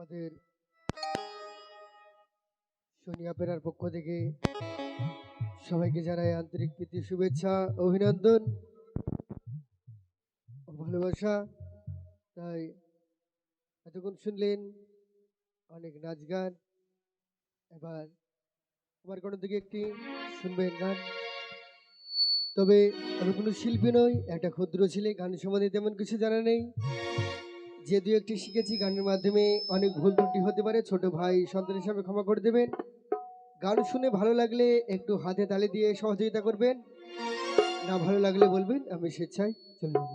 আমাদের সোনিয়া পেরার পক্ষ থেকে সবাইকে জানাই আন্তরিক প্রীতি, শুভেচ্ছা, অভিনন্দন ভালোবাসা। তাই এতক্ষণ শুনলেন অনেক নাচ গান। এবার আমার কোনো দিকে একটি শুনবেন গান। তবে আমি কোনো শিল্পী নই, একটা ক্ষুদ্র ছেলে গান সম্বন্ধে তেমন কিছু জানা নেই। যে দু একটি শিখেছি গানের মাধ্যমে অনেক ভুল ত্রুটি হতে পারে, ছোট ভাই সন্তান হিসাবে ক্ষমা করে দেবেন। গান শুনে ভালো লাগলে একটু হাতে তালে দিয়ে সহযোগিতা করবেন। না ভালো লাগলে বলবেন, আমি স্বেচ্ছায় চলে যাব।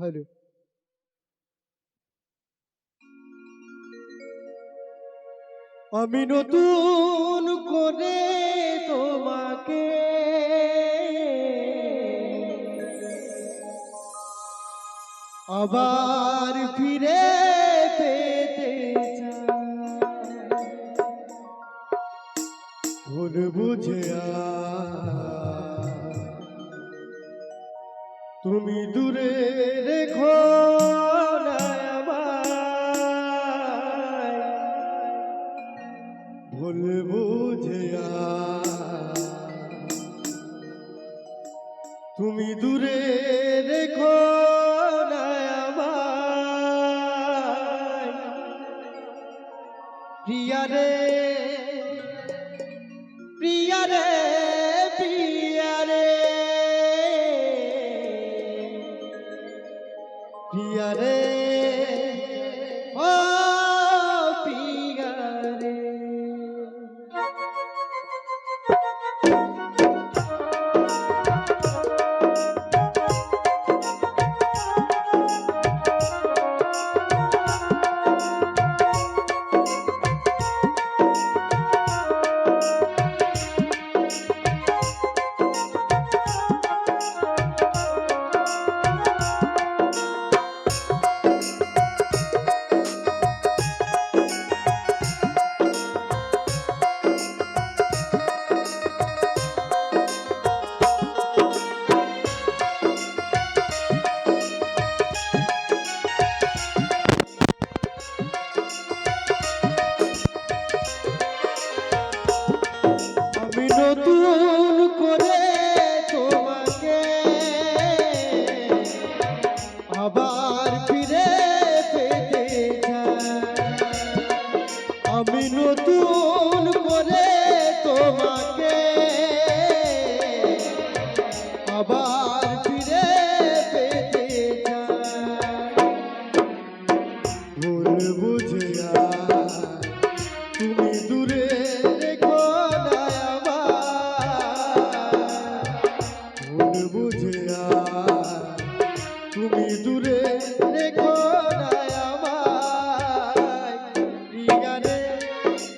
হ্যালো আমি নতুন করে তোমাকে আবার ফিরে পেতে ভুল বুঝে তুমি দূরে রেখো ভুল বুঝে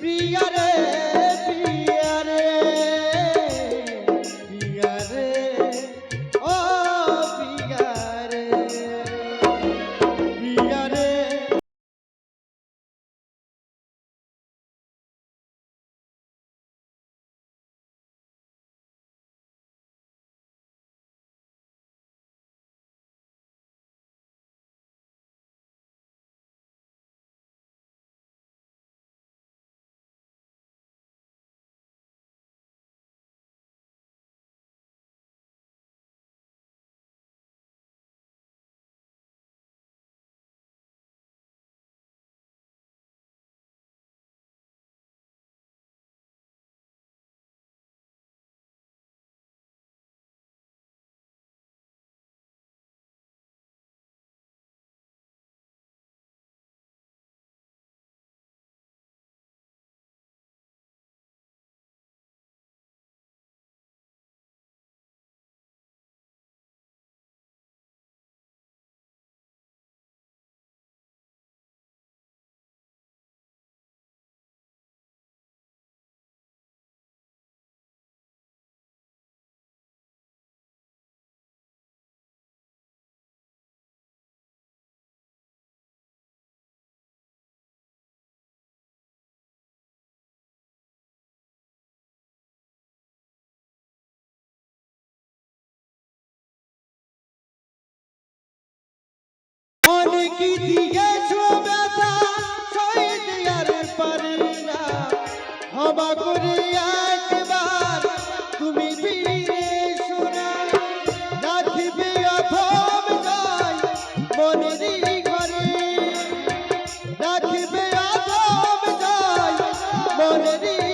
প্রিয়া কি দিয়েছ ব্যথা শহীদ আর পারে না। হবা করে একবার, তুমি ফিরে শোনা রাখবে অথম যায় মনেরই ঘরে। রাখবে অথম যায় মনেরই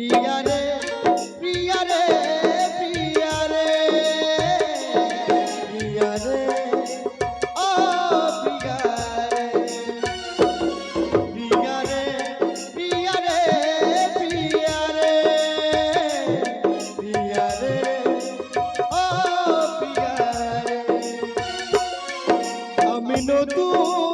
প্রিয়া রে প্রিয়া রে প্রিয়া রে। প্রিয়া রে, ও প্রিয়া রে। প্রিয়া রে প্রিয়া রে প্রিয়া রে। প্রিয়া নতুন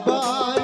বাবা